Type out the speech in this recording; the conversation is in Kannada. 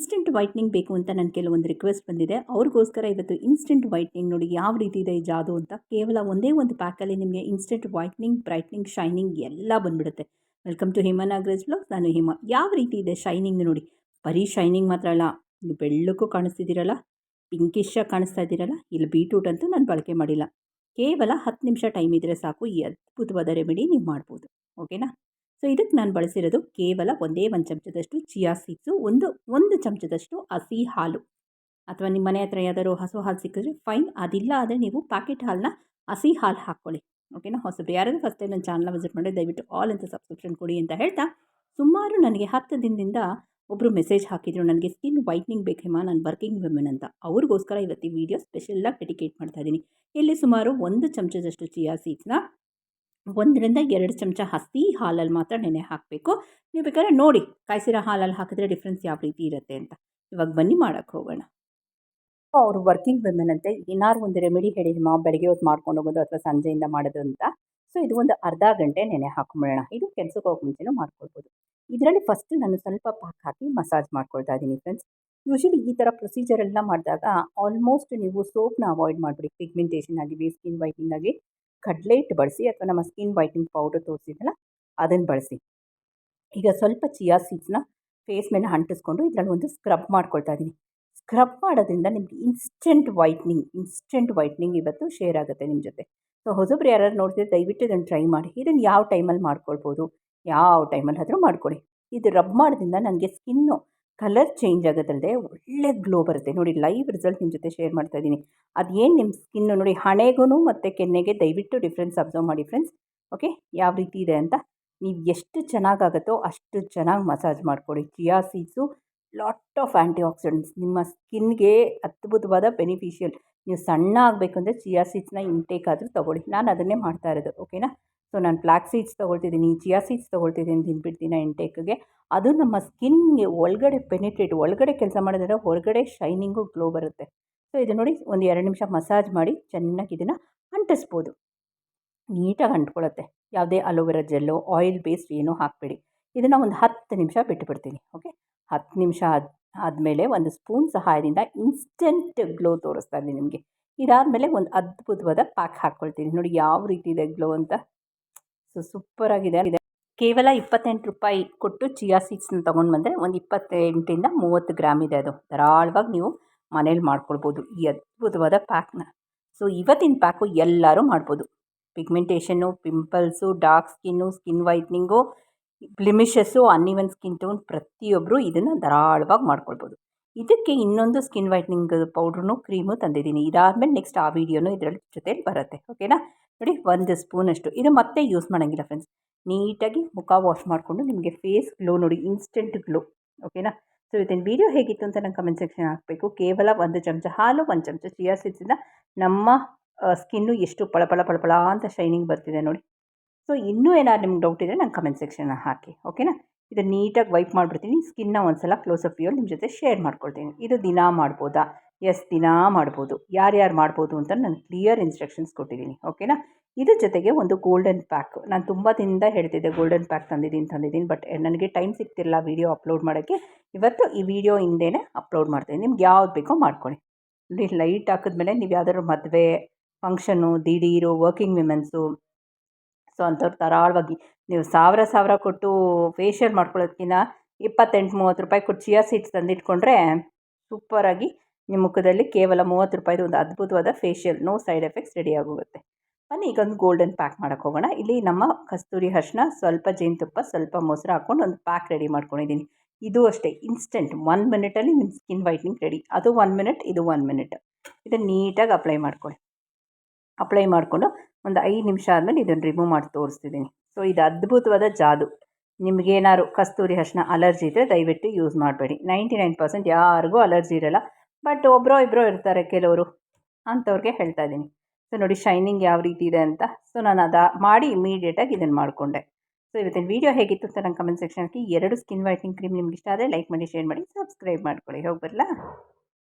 ಇನ್ಸ್ಟೆಂಟ್ ವೈಟ್ನಿಂಗ್ ಬೇಕು ಅಂತ ನನ್ನ ಕೆಲವೊಂದು ರಿಕ್ವೆಸ್ಟ್ ಬಂದಿದೆ. ಅವ್ರಿಗೋಸ್ಕರ ಇವತ್ತು ಇನ್ಸ್ಟೆಂಟ್ ವೈಟ್ನಿಂಗ್ ನೋಡಿ ಯಾವ ರೀತಿ ಇದೆ ಈ ಜಾದು ಅಂತ. ಕೇವಲ ಒಂದೇ ಒಂದು ಪ್ಯಾಕಲ್ಲಿ ನಿಮಗೆ ಇನ್ಸ್ಟೆಂಟ್ ವೈಟ್ನಿಂಗ್ ಬ್ರೈಟ್ನಿಂಗ್ ಶೈನಿಂಗ್ ಎಲ್ಲ ಬಂದ್ಬಿಡುತ್ತೆ. ವೆಲ್ಕಮ್ ಟು ಹಿಮ ನಾಗರಾಜ್ ಬ್ಲಾಗ್ ನಾನು ಹಿಮ. ಯಾವ ರೀತಿ ಇದೆ ಶೈನಿಂಗ್ ನೋಡಿ? ಬರೀ ಶೈನಿಂಗ್ ಮಾತ್ರ ಅಲ್ಲ ನೀವು ಬೆಳ್ಳಕ್ಕೂ ಕಾಣಿಸ್ತಿದ್ದೀರಲ್ಲ? ಪಿಂಕಿಶಾಗಿ ಕಾಣಿಸ್ತಾ ಇದ್ದೀರಲ್ಲ? ಇಲ್ಲಿ ಬೀಟ್ರೂಟ್ ಅಂತೂ ನಾನು ಬಳಕೆ ಮಾಡಿಲ್ಲ. ಕೇವಲ ಹತ್ತು ನಿಮಿಷ ಟೈಮ್ ಇದ್ದರೆ ಸಾಕು. ಈ ಅದ್ಭುತವಾದ ರೆಮಿಡಿ ನೀವು ಮಾಡ್ಬೋದು. ಓಕೆನಾ ಸೊ ಇದಕ್ಕೆ ನಾನು ಬಳಸಿರೋದು ಕೇವಲ ಒಂದೇ ಒಂದು ಚಮಚದಷ್ಟು ಚಿಯಾ ಸೀಡ್ಸು, ಒಂದು ಒಂದು ಚಮಚದಷ್ಟು ಹಸಿ ಹಾಲು. ಅಥವಾ ನಿಮ್ಮ ಮನೆ ಹತ್ರ ಯಾವ್ದಾದ್ರು ಹಸು ಹಾಲು ಸಿಕ್ಕಿದ್ರೆ ಫೈನ್, ಅದಿಲ್ಲ ಆದರೆ ನೀವು ಪ್ಯಾಕೆಟ್ ಹಾಲನ್ನ ಹಸಿ ಹಾಲು ಹಾಕ್ಕೊಳ್ಳಿ. ಓಕೆನಾ? ಹೊಸಬ್ರು ಯಾರಾದರೂ ಫಸ್ಟ್ ಟೈಮ್ ನನ್ನ ಚಾನಲ್ನ ವಿಸಿಟ್ ಮಾಡಿ ದಯವಿಟ್ಟು ಆಲ್ ಅಂತ ಸಬ್ಸ್ಕ್ರಿಪ್ಷನ್ ಕೊಡಿ ಅಂತ ಹೇಳ್ತಾ, ಸುಮಾರು ನನಗೆ ಹತ್ತು ದಿನದಿಂದ ಒಬ್ಬರು ಮೆಸೇಜ್ ಹಾಕಿದ್ರು, ನನಗೆ ಸ್ಕಿನ್ ವೈಟ್ನಿಂಗ್ ಬೇಕೇಮ್ಮ ನಾನು ವರ್ಕಿಂಗ್ ವಿಮೆನ್ ಅಂತ. ಅವ್ರಿಗೋಸ್ಕರ ಇವತ್ತು ವೀಡಿಯೋ ಸ್ಪೆಷಲಾಗಿ ಡೆಡಿಕೇಟ್ ಮಾಡ್ತಾ ಇದ್ದೀನಿ. ಇಲ್ಲಿ ಸುಮಾರು ಒಂದು ಚಮಚದಷ್ಟು ಚಿಯಾ ಸೀಡ್ಸ್ನ ಒಂದರಿಂದ ಎರಡು ಚಮಚ ಹಸಿ ಹಾಲಲ್ಲಿ ಮಾತ್ರ ನೆನೆ ಹಾಕಬೇಕು. ನೀವು ಬೇಕಾದ್ರೆ ನೋಡಿ, ಕಾಯಿಸಿರೋ ಹಾಲಲ್ಲಿ ಹಾಕಿದ್ರೆ ಡಿಫ್ರೆನ್ಸ್ ಯಾವ ರೀತಿ ಇರುತ್ತೆ ಅಂತ. ಇವಾಗ ಬನ್ನಿ ಮಾಡೋಕ್ಕೆ ಹೋಗೋಣ. ಅವರು ವರ್ಕಿಂಗ್ ವಿಮೆನ್ ಅಂತೆ, ಏನಾದ್ರು ಒಂದು ರೆಮಿಡಿ ಮಾ ಬೆಳಗ್ಗೆ ಹೊತ್ತು ಮಾಡ್ಕೊಂಡು ಹೋಗೋದು ಅಥವಾ ಸಂಜೆಯಿಂದ ಮಾಡೋದು ಅಂತ. ಸೊ ಇದು ಒಂದು ಅರ್ಧ ಗಂಟೆ ನೆನೆ ಹಾಕೊಂಬಿಡೋಣ. ಇದು ಕೆಲ್ಸಕ್ಕೆ ಹೋಗೋ ಮುಂಚೆನೂ ಮಾಡ್ಕೊಳ್ಬೋದು. ಇದರಲ್ಲಿ ಫಸ್ಟ್ ನಾನು ಸ್ವಲ್ಪ ಪಾಕ್ ಹಾಕಿ ಮಸಾಜ್ ಮಾಡ್ಕೊಳ್ತಾ ಇದ್ದೀನಿ ಫ್ರೆಂಡ್ಸ್ ಯೂಶಲಿ ಈ ಥರ ಪ್ರೊಸೀಜರ್ ಎಲ್ಲ ಮಾಡಿದಾಗ ಆಲ್ಮೋಸ್ಟ್ ನೀವು ಸೋಪ್ನ ಅವಾಯ್ಡ್ ಮಾಡಿಬಿಡಿ. ಪಿಗ್ಮೆಂಟೇಷನ್ ಆಗಿ ಸ್ಕಿನ್ ವೈಟ್ನಿಂಗ್ ಆಗಲಿ ಕಡಲೆ ಹಿಟ್ಟು ಬಳಸಿ ಅಥವಾ ನಮ್ಮ ಸ್ಕಿನ್ ವೈಟಿಂಗ್ ಪೌಡರ್ ತೋರಿಸಿದ್ನಲ್ಲ, ಅದನ್ನು ಬಳಸಿ. ಈಗ ಸ್ವಲ್ಪ ಚಿಯಾ ಸೀಡ್ಸ್ನ ಫೇಸ್ ಮೇಲೆ ಅಂಟಿಸ್ಕೊಂಡು ಇದರಲ್ಲಿ ಒಂದು ಸ್ಕ್ರಬ್ ಮಾಡ್ಕೊಳ್ತಾ ಇದ್ದೀನಿ. ಸ್ಕ್ರಬ್ ಮಾಡೋದ್ರಿಂದ ನಿಮಗೆ ಇನ್ಸ್ಟೆಂಟ್ ವೈಟ್ನಿಂಗ್ ಇನ್ಸ್ಟೆಂಟ್ ವೈಟ್ನಿಂಗ್ ಇವತ್ತು ಶೇರ್ ಆಗುತ್ತೆ ನಿಮ್ಮ ಜೊತೆ. ಸೊ ಹೊಸಬ್ರು ಯಾರು ನೋಡ್ತಿದ್ರೆ ದಯವಿಟ್ಟು ಇದನ್ನು ಟ್ರೈ ಮಾಡಿ. ಇದನ್ನು ಯಾವ ಟೈಮಲ್ಲಿ ಮಾಡ್ಕೊಳ್ಬೋದು? ಯಾವ ಟೈಮಲ್ಲಿ ಆದರೂ ಮಾಡ್ಕೊಳ್ಳಿ ಇದು ರಬ್ ಮಾಡೋದ್ರಿಂದ ನನಗೆ ಸ್ಕಿನ್ನು ಕಲರ್ ಚೇಂಜ್ ಆಗೋದಲ್ಲದೆ ಒಳ್ಳೆ ಗ್ಲೋ ಬರುತ್ತೆ. ನೋಡಿ ಲೈವ್ ರಿಸಲ್ಟ್ ನಿಮ್ಮ ಜೊತೆ ಶೇರ್ ಮಾಡ್ತಾ ಇದ್ದೀನಿ. ಅದೇನು ನಿಮ್ಮ ಸ್ಕಿನ್ನು ನೋಡಿ ಹಣೆಗೂ ಮತ್ತು ಕೆನ್ನೆಗೆ ದಯವಿಟ್ಟು ಡಿಫ್ರೆನ್ಸ್ ಅಬ್ಸರ್ವ್ ಮಾಡಿ ಫ್ರೆಂಡ್ಸ್ ಓಕೆ ಯಾವ ರೀತಿ ಇದೆ ಅಂತ ನೀವು ಎಷ್ಟು ಚೆನ್ನಾಗಾಗುತ್ತೋ ಅಷ್ಟು ಚೆನ್ನಾಗಿ ಮಸಾಜ್ ಮಾಡಿಕೊಡಿ. Chia seeds lot of antioxidants ನಿಮ್ಮ ಸ್ಕಿನ್ಗೆ ಅದ್ಭುತವಾದ ಬೆನಿಫಿಷಿಯಲ್ ನೀವು ಸಣ್ಣ ಆಗಬೇಕು ಅಂದರೆ ಚಿಯಾ ಸೀಡ್ಸ್ನ ಇಂಟೇಕ್ ಆದರೂ ತೊಗೊಳ್ಳಿ. ನಾನು ಅದನ್ನೇ ಮಾಡ್ತಾ ಇರೋದು. ಓಕೆನಾ ಸೊ ನಾನು ಫ್ಲ್ಯಾಕ್ ಸೀಡ್ಸ್ ತೊಗೊಳ್ತಿದ್ದೀನಿ ಚಿಯಾ ಸೀಡ್ಸ್ ತೊಗೊಳ್ತಿದ್ದೀನಿ ದಿನ ಇಂಟೇಕ್ಗೆ ಅದು ನಮ್ಮ ಸ್ಕಿನ್ಗೆ ಒಳಗಡೆ ಪೆನಿಟ್ರೇಟ್ ಒಳಗಡೆ ಕೆಲಸ ಮಾಡಿದ್ರೆ ಹೊರಗಡೆ ಶೈನಿಂಗು ಗ್ಲೋ ಬರುತ್ತೆ. ಸೊ ಇದು ನೋಡಿ ಒಂದು ಎರಡು ನಿಮಿಷ ಮಸಾಜ್ ಮಾಡಿ ಚೆನ್ನಾಗಿ ಇದನ್ನು ಅಂಟಿಸ್ಬೋದು. ನೀಟಾಗಿ ಅಂಟ್ಕೊಳ್ಳುತ್ತೆ ಯಾವುದೇ ಅಲೋವೆರಾ ಜೆಲ್ಲು ಆಯಿಲ್ ಬೇಸ್ಡ್ ಏನೂ ಹಾಕಬೇಡಿ. ಇದನ್ನು ಒಂದು ಹತ್ತು ನಿಮಿಷ ಬಿಟ್ಟುಬಿಡ್ತೀನಿ ಓಕೆ ಹತ್ತು ನಿಮಿಷ ಆದ, ಆದಮೇಲೆ ಒಂದು ಸ್ಪೂನ್ ಸಹಾಯದಿಂದ ಇನ್ಸ್ಟೆಂಟ್ ಗ್ಲೋ ತೋರಿಸ್ತಾ ಇದ್ದೀನಿ ನಿಮಗೆ. ಇದಾದಮೇಲೆ ಒಂದು ಅದ್ಭುತವಾದ ಪ್ಯಾಕ್ ಹಾಕ್ಕೊಳ್ತೀನಿ ನೋಡಿ ಯಾವ ರೀತಿ ಇದೆ ಗ್ಲೋ ಅಂತ. ಸೊ ಸೂಪರಾಗಿದೆ ಕೇವಲ ಇಪ್ಪತ್ತೆಂಟು ರೂಪಾಯಿ ಕೊಟ್ಟು ಚಿಯಾ ಸೀಡ್ಸ್ನ ತೊಗೊಂಡು ಬಂದರೆ ಒಂದು ಇಪ್ಪತ್ತೆಂಟರಿಂದ ಮೂವತ್ತು ಗ್ರಾಮ್ ಇದೆ ಅದು. ಧಾರಾಳವಾಗಿ ನೀವು ಮನೇಲಿ ಮಾಡ್ಕೊಳ್ಬೋದು. ಈ ಅದ್ಭುತವಾದ ಪ್ಯಾಕ್ನ ಸೊ, ಇವತ್ತಿನ ಪ್ಯಾಕು ಎಲ್ಲರೂ ಮಾಡ್ಬೋದು. Pigmentation pimples dark skin skin whitening blemishes uneven skin tone ಪ್ರತಿಯೊಬ್ಬರು ಇದನ್ನು ಧಾರಾಳವಾಗಿ ಮಾಡ್ಕೊಳ್ಬೋದು. ಇದಕ್ಕೆ ಇನ್ನೊಂದು ಸ್ಕಿನ್ ವೈಟ್ನಿಂಗ್ ಪೌಡ್ರೂ ಕ್ರೀಮು ತಂದಿದ್ದೀನಿ. ಇದಾದಮೇಲೆ ನೆಕ್ಸ್ಟ್ ಆ ವಿಡಿಯೋನು ಇದರಲ್ಲಿ ಜೊತೆಲಿ ಬರುತ್ತೆ. ಓಕೆನಾ ನೋಡಿ, ಒಂದು ಸ್ಪೂನಷ್ಟು ಇದು ಮತ್ತೆ ಯೂಸ್ ಮಾಡೋಂಗಿಲ್ಲ ಫ್ರೆಂಡ್ಸ್ ನೀಟಾಗಿ ಮುಖ ವಾಶ್ ಮಾಡಿಕೊಂಡು ನಿಮಗೆ ಫೇಸ್ ಗ್ಲೋ ನೋಡಿ ಇನ್ಸ್ಟೆಂಟ್ ಗ್ಲೋ ಓಕೆನಾ ಸೊ ಇವತ್ತಿನ ವೀಡಿಯೋ ಹೇಗಿತ್ತು ಅಂತ ನಂಗೆ ಕಮೆಂಟ್ ಸೆಕ್ಷನ್ ಹಾಕಬೇಕು. ಕೇವಲ ಒಂದು ಚಮಚ ಹಾಲು, ಒಂದು ಚಮಚ ಚಿಯಾ ಸೀಡ್ಸಿಂದ ನಮ್ಮ ಸ್ಕಿನ್ನು ಎಷ್ಟು ಪಳಪಳ ಪಳಪಳ ಅಂತ ಶೈನಿಂಗ್ ಬರ್ತಿದೆ ನೋಡಿ. ಸೊ ಇನ್ನೂ ಏನಾದ್ರು ನಿಮ್ಗೆ ಡೌಟ್ ಇದ್ದರೆ ನಂಗೆ ಕಮೆಂಟ್ ಸೆಕ್ಷನ್ ಹಾಕಿ. ಓಕೆನಾ ಇದು ನೀಟಾಗಿ ವೈಪ್ ಮಾಡಿಬಿಡ್ತೀನಿ. ಸ್ಕಿನ್ನ ಒಂದು ಸಲ ಕ್ಲೋಸಪ್ ವ್ಯೂ ನಿಮ್ಮ ಜೊತೆ ಶೇರ್ ಮಾಡ್ಕೊಳ್ತೀನಿ. ಇದು ದಿನ ಮಾಡ್ಬೋದಾ? ಎಸ್ ದಿನ ಮಾಡ್ಬೋದು. ಯಾರ್ಯಾರು ಮಾಡ್ಬೋದು ಅಂತ ನಾನು ಕ್ಲಿಯರ್ ಇನ್ಸ್ಟ್ರಕ್ಷನ್ಸ್ ಕೊಟ್ಟಿದ್ದೀನಿ ಓಕೆನಾ ಇದ್ರ ಜೊತೆಗೆ ಒಂದು ಗೋಲ್ಡನ್ ಪ್ಯಾಕ್ ನಾನು ತುಂಬ ದಿನದಿಂದ ಹೇಳ್ತಿದ್ದೆ ಗೋಲ್ಡನ್ ಪ್ಯಾಕ್ ತಂದಿದ್ದೀನಿ ತಂದಿದ್ದೀನಿ ಬಟ್ ನನಗೆ ಟೈಮ್ ಸಿಗ್ತಿಲ್ಲ ವೀಡಿಯೋ ಅಪ್ಲೋಡ್ ಮಾಡೋಕ್ಕೆ. ಇವತ್ತು ಈ ವಿಡಿಯೋ ಹಿಂದೆನೇ ಅಪ್ಲೋಡ್ ಮಾಡ್ತೀನಿ. ನಿಮ್ಗೆ ಯಾವ್ದು ಬೇಕೋ ಮಾಡ್ಕೊಳ್ಳಿ. ನೋಡಿ ಲೈಟ್ ಹಾಕಿದ್ಮೇಲೆ ನೀವು ಯಾವ್ದಾದ್ರು ಮದುವೆ ಫಂಕ್ಷನು ದಿಢೀರು ವರ್ಕಿಂಗ್ ವಿಮೆನ್ಸು ಸೊ ಅಂಥವ್ರು ಧಾರಾಳವಾಗಿ ನೀವು ಸಾವಿರ ಸಾವಿರ ಕೊಟ್ಟು ಫೇಶಿಯಲ್ ಮಾಡ್ಕೊಳ್ಳೋದಕ್ಕಿಂತ ಇಪ್ಪತ್ತೆಂಟು ಮೂವತ್ತು ರೂಪಾಯಿ ಕೊಟ್ಟು ಚಿಯಾ ಸೀಡ್ಸ್ ತಂದಿಟ್ಕೊಂಡ್ರೆ ಸೂಪರಾಗಿ ನಿಮ್ಮ ಮುಖದಲ್ಲಿ ಕೇವಲ ಮೂವತ್ತು ರೂಪಾಯಿದು ಒಂದು ಅದ್ಭುತವಾದ facial no side effects ready ಆಗೋಗುತ್ತೆ. ಬನ್ನಿ ಈಗ ಒಂದು ಗೋಲ್ಡನ್ ಪ್ಯಾಕ್ ಮಾಡೋಕ್ಕೆ ಹೋಗೋಣ. ಇಲ್ಲಿ ನಮ್ಮ ಕಸ್ತೂರಿ ಅರಿಶಿನ ಸ್ವಲ್ಪ ಜೇನುತುಪ್ಪ, ಸ್ವಲ್ಪ ಮೊಸರು ಹಾಕ್ಕೊಂಡು ಒಂದು ಪ್ಯಾಕ್ ರೆಡಿ ಮಾಡ್ಕೊಂಡಿದ್ದೀನಿ. ಇದು ಅಷ್ಟೇ ಇನ್ಸ್ಟೆಂಟ್ ಒನ್ ಮಿನಿಟಲ್ಲಿ ನಿಮ್ಮ ಸ್ಕಿನ್ ವೈಟ್ನಿಂಗ್ ರೆಡಿ ಅದು ಒನ್ ಮಿನಿಟ್ ಇದು ಒನ್ ಮಿನಿಟ್ ಇದನ್ನು ನೀಟಾಗಿ ಅಪ್ಲೈ ಮಾಡ್ಕೊಳ್ಳಿ. ಅಪ್ಲೈ ಮಾಡಿಕೊಂಡು ಒಂದು ಐದು ನಿಮಿಷ ಆದಮೇಲೆ ಇದನ್ನು ರಿಮೂವ್ ಮಾಡಿ ತೋರಿಸ್ತಿದ್ದೀನಿ. ಸೊ ಇದು ಅದ್ಭುತವಾದ ಜಾದು. ನಿಮಗೇನಾದ್ರು ಕಸ್ತೂರಿ ಅರಿಶಿನ ಅಲರ್ಜಿ ಇದ್ದರೆ ದಯವಿಟ್ಟು ಯೂಸ್ ಮಾಡಬೇಡಿ. ನೈಂಟಿ ನೈನ್ ಪರ್ಸೆಂಟ್ ಯಾರಿಗೂ ಅಲರ್ಜಿ ಇರೋಲ್ಲ. ಬಟ್ ಒಬ್ಬರೋ ಇಬ್ಬರೋ ಇರ್ತಾರೆ ಕೆಲವರು ಅಂಥವ್ರಿಗೆ ಹೇಳ್ತಾ ಇದ್ದೀನಿ. ಸೊ ನೋಡಿ ಶೈನಿಂಗ್ ಯಾವ ರೀತಿ ಇದೆ ಅಂತ. ಸೊ ನಾನು ಅದು ಮಾಡಿ ಇಮಿಡಿಯೇಟಾಗಿ ಇದನ್ನು ಮಾಡಿಕೊಂಡೆ. ಸೊ ಇವತ್ತಿನ ವೀಡಿಯೋ ಹೇಗಿತ್ತು ಅಂತ ನನ್ನ ಕಮೆಂಟ್ ಸೆಕ್ಷನ್ಗೆ ಎರಡು ಸ್ಕಿನ್ ವೈಟಿಂಗ್ ಕ್ರೀಮ್ ನಿಮ್ಗೆ ಇಷ್ಟ ಆದರೆ ಲೈಕ್ ಮಾಡಿ ಶೇರ್ ಮಾಡಿ ಸಬ್ಸ್ಕ್ರೈಬ್ ಮಾಡ್ಕೊಳ್ಳಿ. ಹೋಗಿ ಬರಲಾ?